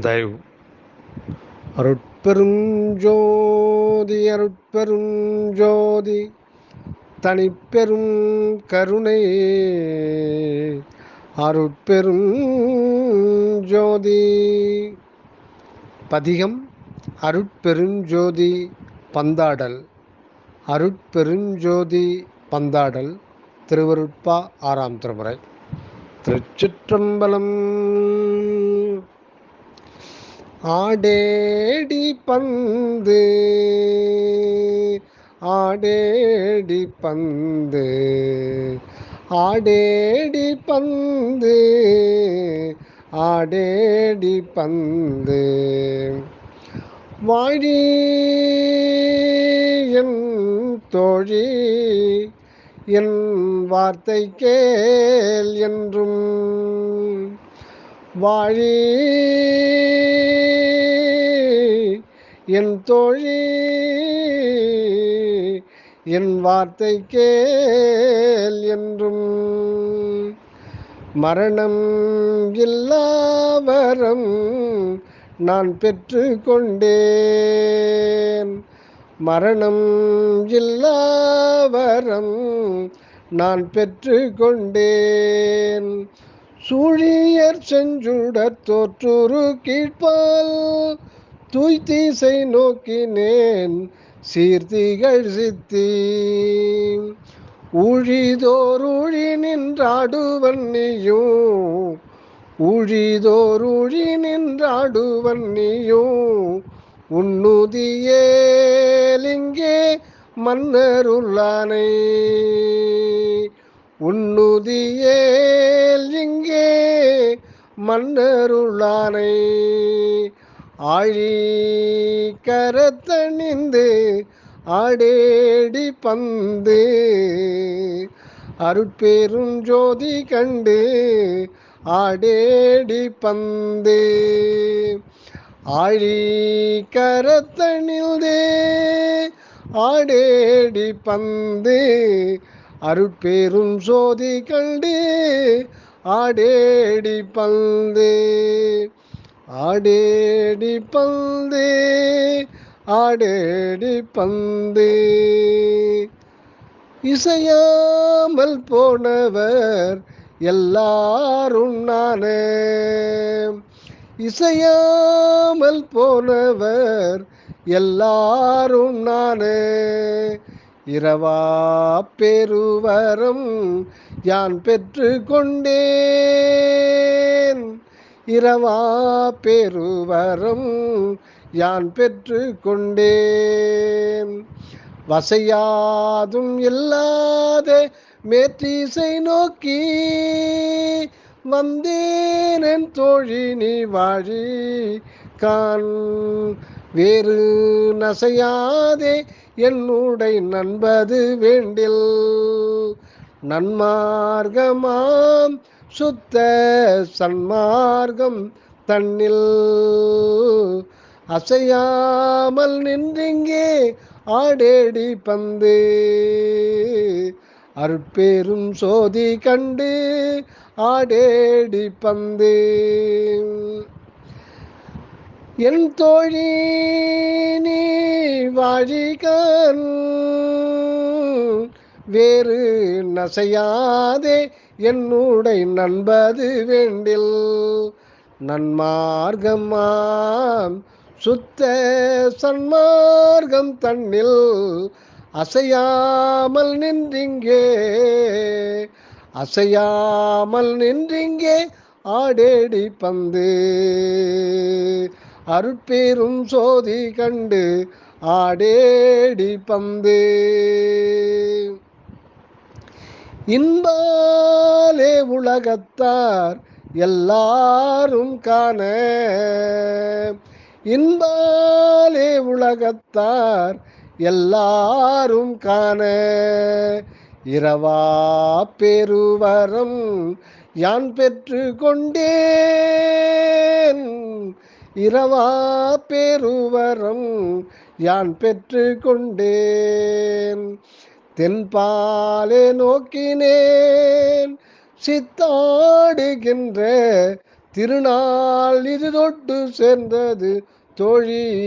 தயவு. அருட்பெருஞ்சோதி அருட்பெருஞ்சோதி தனிப்பெரும் கருணை. அருட்பெரும் ஜோதி பதிகம் அருட்பெருஞ்சோதி பந்தாடல். அருட்பெருஞ்சோதி பந்தாடல் திருவருட்பா ஆறாம் திருமுறை. திருச்சிற்றம்பலம். ஆடேடி பந்து. ஆடேடி பந்து. ஆடேடி பந்து. ஆடேடி பந்து. வாழி என் தோழி என் வார்த்தை கேள் என்றும். வாழி என் தோழி என் வார்த்தை கேள் என்றும். மரணம் இல்லாவரம் நான் பெற்று கொண்டேன் மரணம் இல்லாவரம் நான் பெற்று கொண்டேன் சூழியர் செஞ்சுடர் தோற்றுரு கீழ்பால் தூய்த்தீசை நோக்கினேன் சீர்த்திகள் சித்தி. ஊழிதோர் ஊழி நின்றாடுவன் நீயும் ஊழிதோர் ஊழி நின்றாடுவன் நீயும் உன்னுதியேலிங்கே மன்னருள்ளானை. உன்னுதியேல் இங்கே மன்னருளானை ஆழி கரத்தணிந்து ஆடேடி பந்து. அருட்பெரும் ஜோதி கண்டு ஆடேடி பந்து. ஆழி கரத்தணிந்தே ஆடேடி பந்து. அருட்பெரும் சோதி கண்டு ஆடேடி பந்து. ஆடேடி பந்து ஆடேடி பந்து. இசையாமல் போனவர் எல்லாரும் நானே. இசையாமல் போனவர் எல்லாரும் நானே. இரவா பெருவரம் யான் பெற்று கொண்டேன். இரவா பெருவரம் யான் பெற்று கொண்டேன். வசையாதும் இல்லாத மேற்றிசை நோக்கி வந்தேன் தோழி நீ வாழி கான் வேறு நசையாதே என்னுடை நண்பது வேண்டில். நன்மார்க்கமாம் சுத்த சன்மார்க்கம் தன்னில் அசையாமல் நின்றிங்கே ஆடேடி பந்து. அருட்பேரும் சோதி கண்டு ஆடேடி பந்து. என் தோழி நீ வாழிகான் வேறு நசையாதே என்னுடை நண்பது வேண்டில் நன்மார்க்கமாம் சுத்த சன்மார்க்கம் தன்னில் அசையாமல் நின்றிங்கே. அசையாமல் நின்றிங்கே ஆடேடி பந்து. அருட்பேரும் சோதி கண்டு ஆடேடி பந்து. இன்பாலே உலகத்தார் எல்லாரும் காண. இன்பாலே உலகத்தார் எல்லாரும் காண. இரவா பெருவரம் யான் பெற்று கொண்டேன்? இரவா பெருவரம் யான் பெற்று கொண்டேன்? தென்பாலே நோக்கினேன். சித்தாடுகின்ற திருநாள் இது தொட்டு சேர்ந்தது தோழி.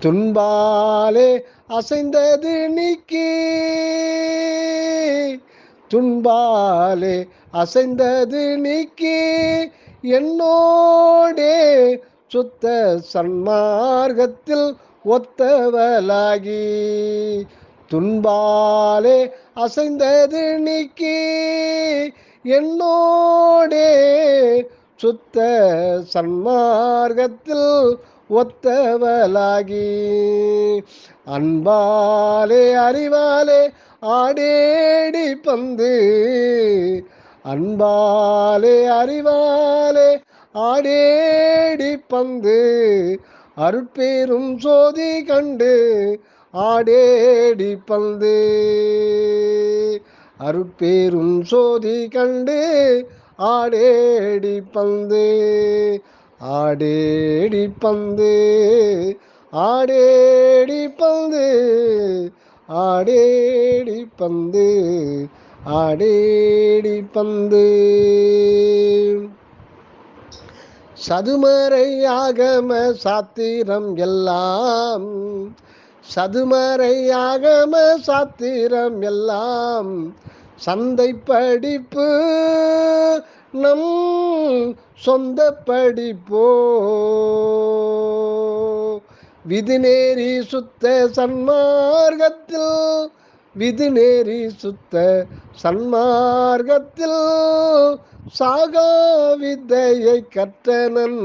துன்பாலே அசைந்தது நீக்கி. துன்பாலே அசைந்தது நீக்கி. என்னோடே சுத்த சன்மார்க்கத்தில் ஒத்தவளாகி துன்பாலே அசைந்தது நீக்கி என்னோடே சுத்த சன்மார்க்கத்தில் ஒத்தவளாகி அன்பாலே அறிவாலே ஆடேடி பந்து அன்பாலே அறிவாலே ஆடேடி பந்து அருட்பேரும் சோதி கண்டு ஆடேடி பந்து. அருட்பேரும் சோதி கண்டு ஆடேடி பந்து. ஆடேடி பந்து ஆடேடி பந்து ஆடேடி பந்து ஆடேடி பந்து. சதுமறை ஆகம சாத்திரம் எல்லாம். சதுமறை ஆகம சாத்திரம் எல்லாம். சந்தை படிப்பு நம் சொந்த படிப்போ. விதிநேரி சுத்த சன்மார்க்கத்தில் விதிநேரி சுத்த சன்மார்க்கத்தில் சாகா வித்தையை கற்றனன்.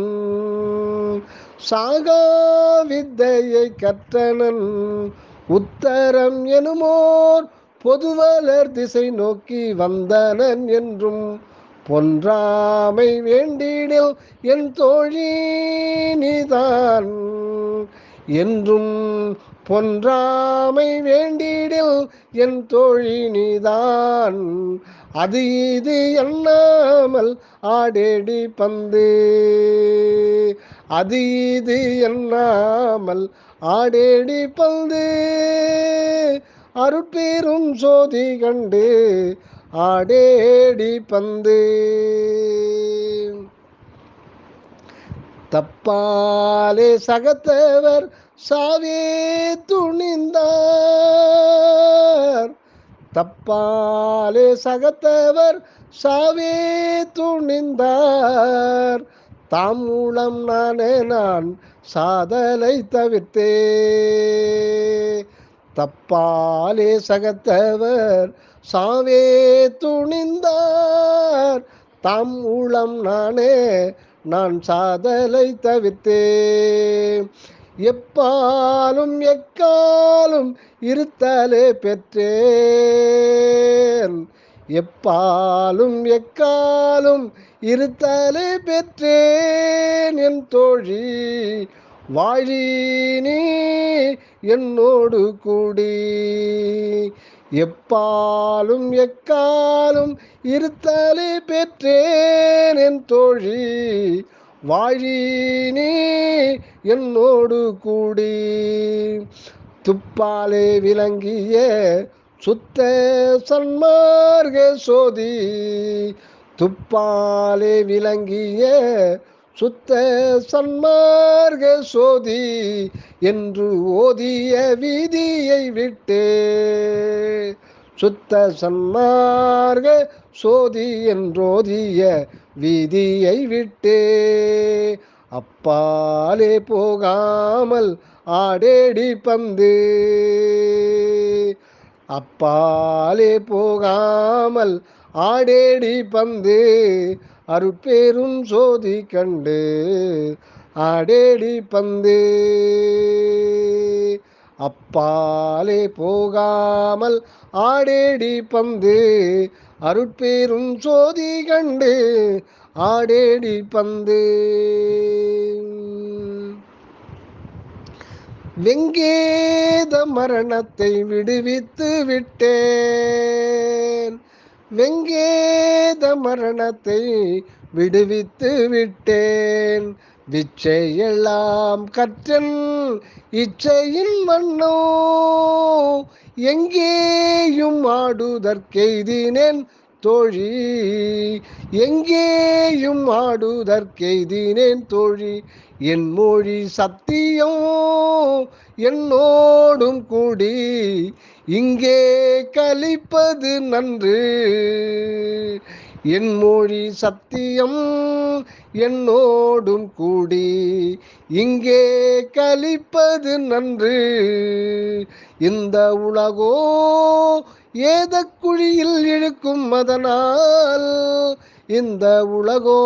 சாகா வித்தையை கற்றனன். உத்தரம் எனுமோர் பொதுவலர் திசை நோக்கி வந்தனன் என்றும் பொன்றாமை வேண்டிடில் என் தோழி நீதான் என்றும் பொன்றாமை வேண்டிடில் என் தோழி நீதான். அது இது எண்ணாமல் ஆடேடி பந்து. அது இது எண்ணாமல் ஆடேடி பந்து. அருட்பேரும் சோதி கண்டு ஆடேடி பந்து. தப்பாலே சகத்தவர் சாவே துணிந்தார். தப்பாலே சகத்தவர் சாவே துணிந்தார். தாம் நானே நான் சாதலை தவிர்த்தே. தப்பாலே சகத்தவர் சாவே துணிந்தார். தாம் மூலம் நானே நான் சாதலை தவிர்த்தே. எப்பாலும் எக்காலும் இருத்தலே பெற்றேன் எப்பாலும் எக்காலும் இருத்தலே பெற்றேன் என் தோழி. வாழி நீ என்னோடு கூடி. எப்பாலும் எக்காலும் இருத்தலே பெற்றேன் என் தோழி. வாழி நீ என்னோடு கூடி. துப்பாலே விளங்கிய சுத்த சன்மார்க சோதி. துப்பாலே விளங்கிய சுத்த சன்மார்க சோதி என்று ஓதிய வீதியை விட்டே. சுத்த சன்மார்க சோதி என்றோதிய வீதியை விட்டே. அப்பாலே போகாமல் ஆடேடி பந்து. அப்பாலே போகாமல் ஆடேடி பந்து. அருட்பேரும் சோதி கண்டு ஆடேடி பந்து. அப்பாலே போகாமல் ஆடேடி பந்து. அருட்பேரும் சோதி கண்டு ஆடேடி பந்து. வெங்கேத மரணத்தை விடுவித்து விட்டேன். வெங்கேத மரணத்தை விடுவித்து விட்டேன். விச்சையெல்லாம் கற்றன் இச்சையின் மன்னோ எங்கேயும் ஆடுதற்கெய்தினேன் தோழி. எங்கேயும் ஆடுதற்கெய்தினேன் தோழி. என் மொழி சத்தியம் என்னோடும் கூடி இங்கே கழிப்பது நன்று. என் மொழி சத்தியம் என்னோடும் கூடி இங்கே கழிப்பது நன்று. இந்த உலகோ ஏத குழியில் இழுக்கும் அதனால். இந்த உலகோ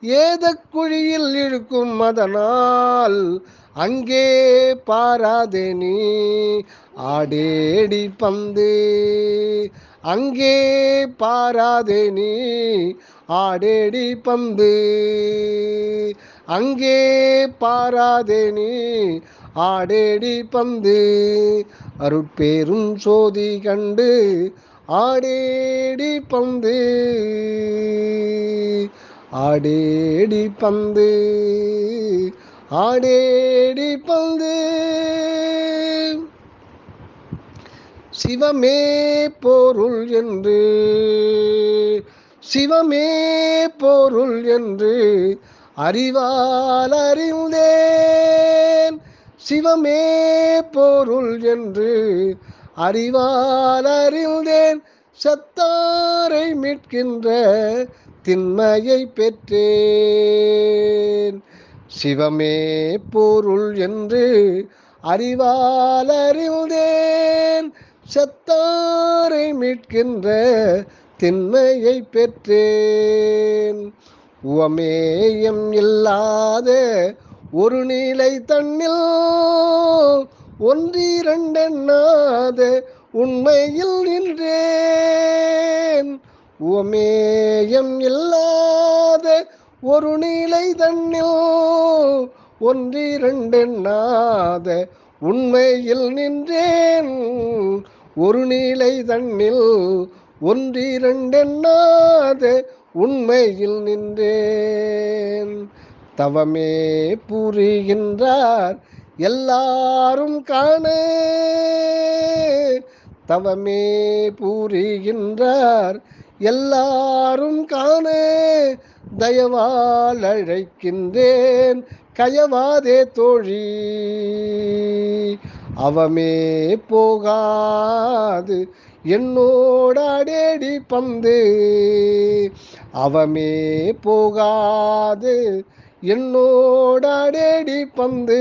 ஏத குழியில் இழுக்கும் அதனால். அங்கே பாராதே நீ ஆடேடி பந்து. அங்கே பாராதே நீ ஆடேடி பந்து. அங்கே பாராதே நீ ஆடேடி பந்து. அருட்பேரும் சோதி கண்டு ஆடேடி பந்து. ஆடேடி பந்து ஆடேடி பந்து. சிவமே பொருள் என்று. சிவமே பொருள் என்று அறிவால் அறிந்தேன். சிவமே பொருள் என்று அறிவால் அறிந்தேன். சத்தாரை மீட்கின்ற திண்மையை பெற்றேன். சிவமே பொருள் என்று அறிவால் அறிந்தேன். செத்தாரை மீட்கின்ற திண்மையை பெற்றேன். உவமேயம் இல்லாத ஒரு நீலை தண்ணில் ஒன்றிரண்டெண்ணாத உண்மையில் நின்றேன். உவமேயம் இல்லாத ஒரு நீலை தண்ணில் ஒன்றிரண்டெண்ணாத உண்மையில் நின்றேன். ஒரு நிலை தன்னில் ஒன்றிரண்டெண்ணாத உண்மையில் நின்றேன். தவமே புரிகின்றார் எல்லாரும் காண. தவமே புரிகின்றார் எல்லாரும் காண. தயவால் அழைக்கின்றேன் கயவாதே தோழி. அவமே போகாது என்னோடாடேடி பந்து. அவமே போகாது என்னோடாடேடி பந்து.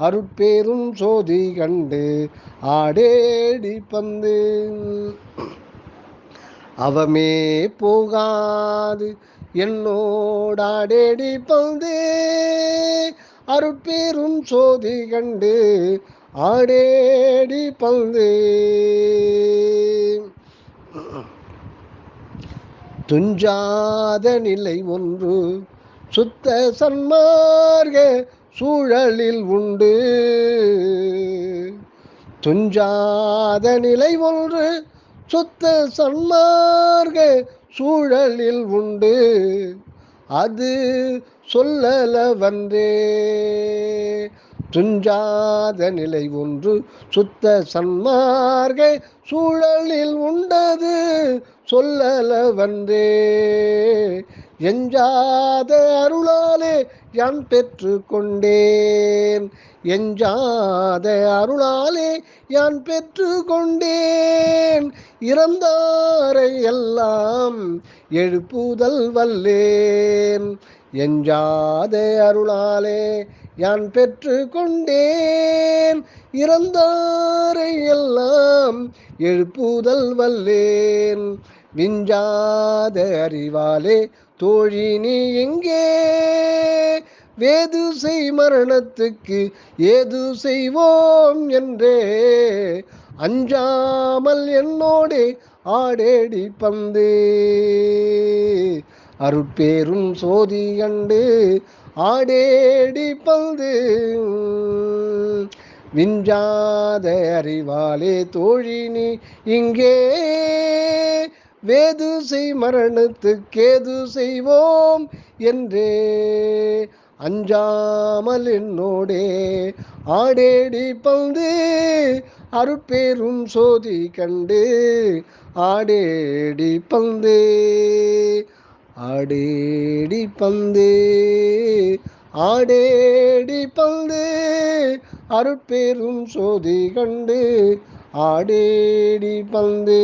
அருட்பேரும் சோதி கண்டு ஆடேடி பந்து. அவமே போகாது என்னோடாடேடி பந்து. அருட்பேரும் சோதி கண்டு ஆடேடி பந்து. துஞ்சாத நிலை ஒன்று சுத்த சன்மார்க சூழலில் உண்டு. துஞ்சாத நிலை ஒன்று சுத்த சன்மார்க சூழலில் உண்டு. அது சொல்லல வந்தே. துஞ்சாத நிலை ஒன்று சுத்த சன்மார்க சூழலில் உண்டது. சொல்லல வந்தே எஞ்சாத அருளாலே யான் பெற்று கொண்டேன் எஞ்சாத அருளாலே யான் பெற்று கொண்டேன் இறந்தாரை எல்லாம் எழுப்புதல் வல்லேன். எஞ்சாத அருளாலே யான் பெற்று கொண்டேன் இறந்தாரை எல்லாம் எழுப்புதல் வல்லேன். விஞ்சாத அறிவாலே தோழி நீ எங்கே? வேது செய் மரணத்துக்கு ஏது செய்வோம் என்றே. அஞ்சாமல் என்னோடே ஆடேடி பந்து. அருட்பேரும் சோதி கண்டு ஆடேடி பந்து. விஞ்சாத அறிவாலே தோழினி இங்கே. வேது செய் மரணத்துக்கேது செய்வோம் என்றே. அஞ்சாமல் என்னோடே ஆடேடி பந்து. அருட்பேரும் சோதி கண்டு ஆடேடி பந்து. ஆடேடி பந்து ஆடேடி பந்து அருட்பேரும் சோதி கண்டு ஆடேடி பந்து.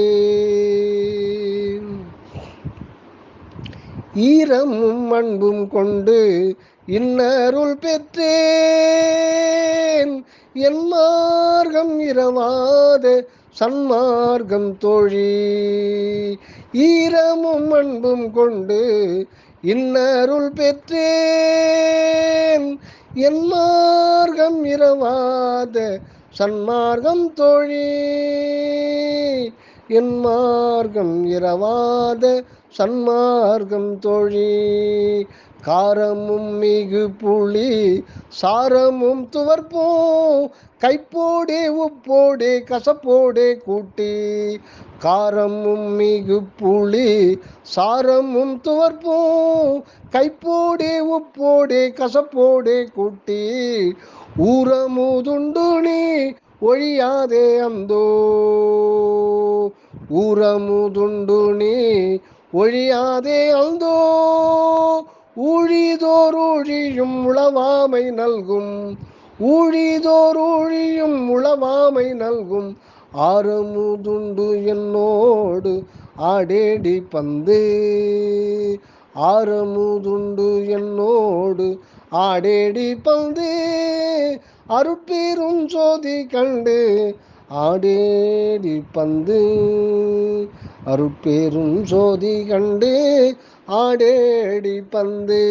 ஈரமும் அன்பும் கொண்டு இன்னருள் பெற்றேன். என் மார்க்கம் இரவாத சன்மார்க்கம் தோழி. ஈரமும் அன்பும் கொண்டு இன்னருள் பெற்றேன். என் மார்க்கம் இரவாத சன்மார்க்கம் தோழி. என் மார்க்கம் இரவாத சன்மார்க்கம் தோழி. காரமும் மிகு புளி சாரமும் துவர்ப்போம் கைப்போடே உப்போடே கசப்போடே கூட்டி காரமும் மிகு புளி சாரமும் துவர்ப்போம் கைப்போடே உப்போடே கசப்போடே கூட்டி ஊரமுதுண்டு நீ ஒழியாதே அந்தோ ஊரமுதுண்டு நீ ஒழியாதே அந்தோ. ஊழிதோரூழியும் உளவாமை நல்கும். ஊழிதோரூழியும் உளவாமை நல்கும். ஆரமுதுண்டு என்னோடு ஆடேடி பந்து. ஆரமுதுண்டு என்னோடு ஆடேடி பந்து. அருட்பேரும் சோதி கண்டு ஆடேடி பந்து. அருட்பேரும் சோதி கண்டு ஆடேடி பந்து.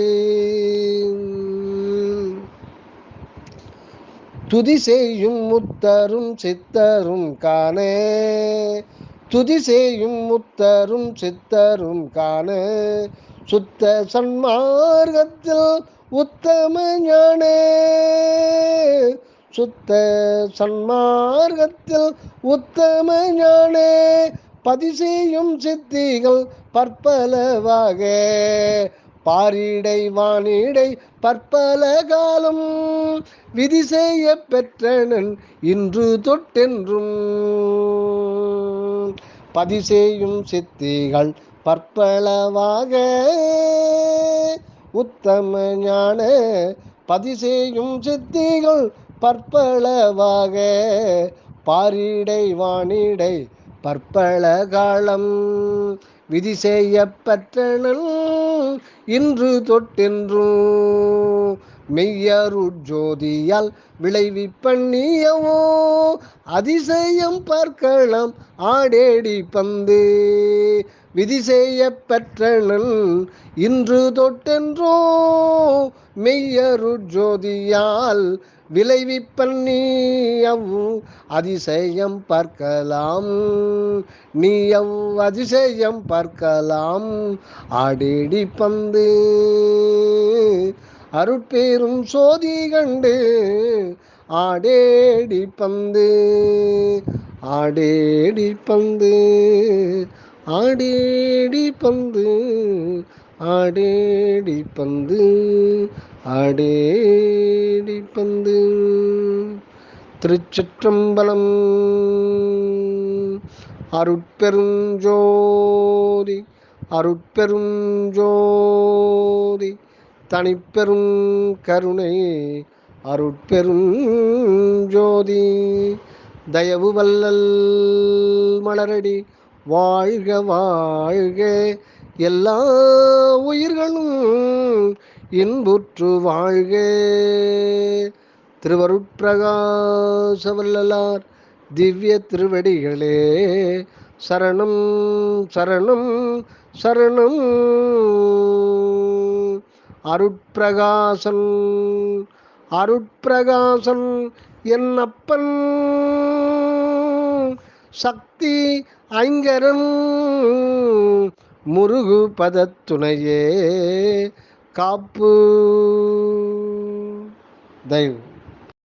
துதி செய்யும் முத்தரும் சித்தரும் காணே. துதி செய்யும் முத்தரும் சித்தரும் காண. சுத்த சன்மார்க்கத்தில் உத்தம ஞானே. சுத்த சன்மார்க்கத்தில் உத்தம ஞானே. பதிசெய்யும் சித்திகள் பற்பலவாக. பாரிடை வானிடை பற்பல காலம் விதி செய்ய பெற்றனன் இன்று தொட்டென்றும். பதிசெய்யும் சித்திகள் பற்பலவாக. உத்தம ஞான பதிசெய்யும் சித்திகள் பற்பலவாக. பாரிடை வானிடை பற்பல காலம் விதி செய்ய இன்று தொட்டென்றும் மெய்யருட்ஜோதியால் விளைவிப்பண்ணியவோ அதிசயம் பார்க்கலாம் ஆடேடி பந்து விதி செய்ய பெற்றனன் இன்று தொட்டென்றோ மெய்யருட்ஜோதியால் விளைவிப்பன்னி அவ் அதிசயம் பார்க்கலாம். நீ அவ் அதிசயம் பார்க்கலாம். ஆடேடி பந்து. அருட்பேரும் சோதி கண்டு ஆடேடி பந்து. ஆடேடி பந்து. ஆடேடி பந்து ஆடேடி பந்து ஆடேடி பந்து. திருச்சிற்றம்பலம் அருட்பெருஞ்சோதி அருட்பெருஞ்சோதி தனிப்பெரும் கருணை அருட்பெரும் ஜோதி தயவு வல்லல் மலரடி வாழ்க வாழ்க. எல்லா உயிர்களும் இன்புற்று வாழ்க. திருவருட்பிரகாசவல்லார் திவ்ய திருவடிகளே சரணம் சரணம் சரணம். அருட்பிரகாசன் அருட்பிரகாசன் என் அப்பன் சக்தி ஐங்கரன் முருகு பதத்துணையே. காப்பு. தயவு.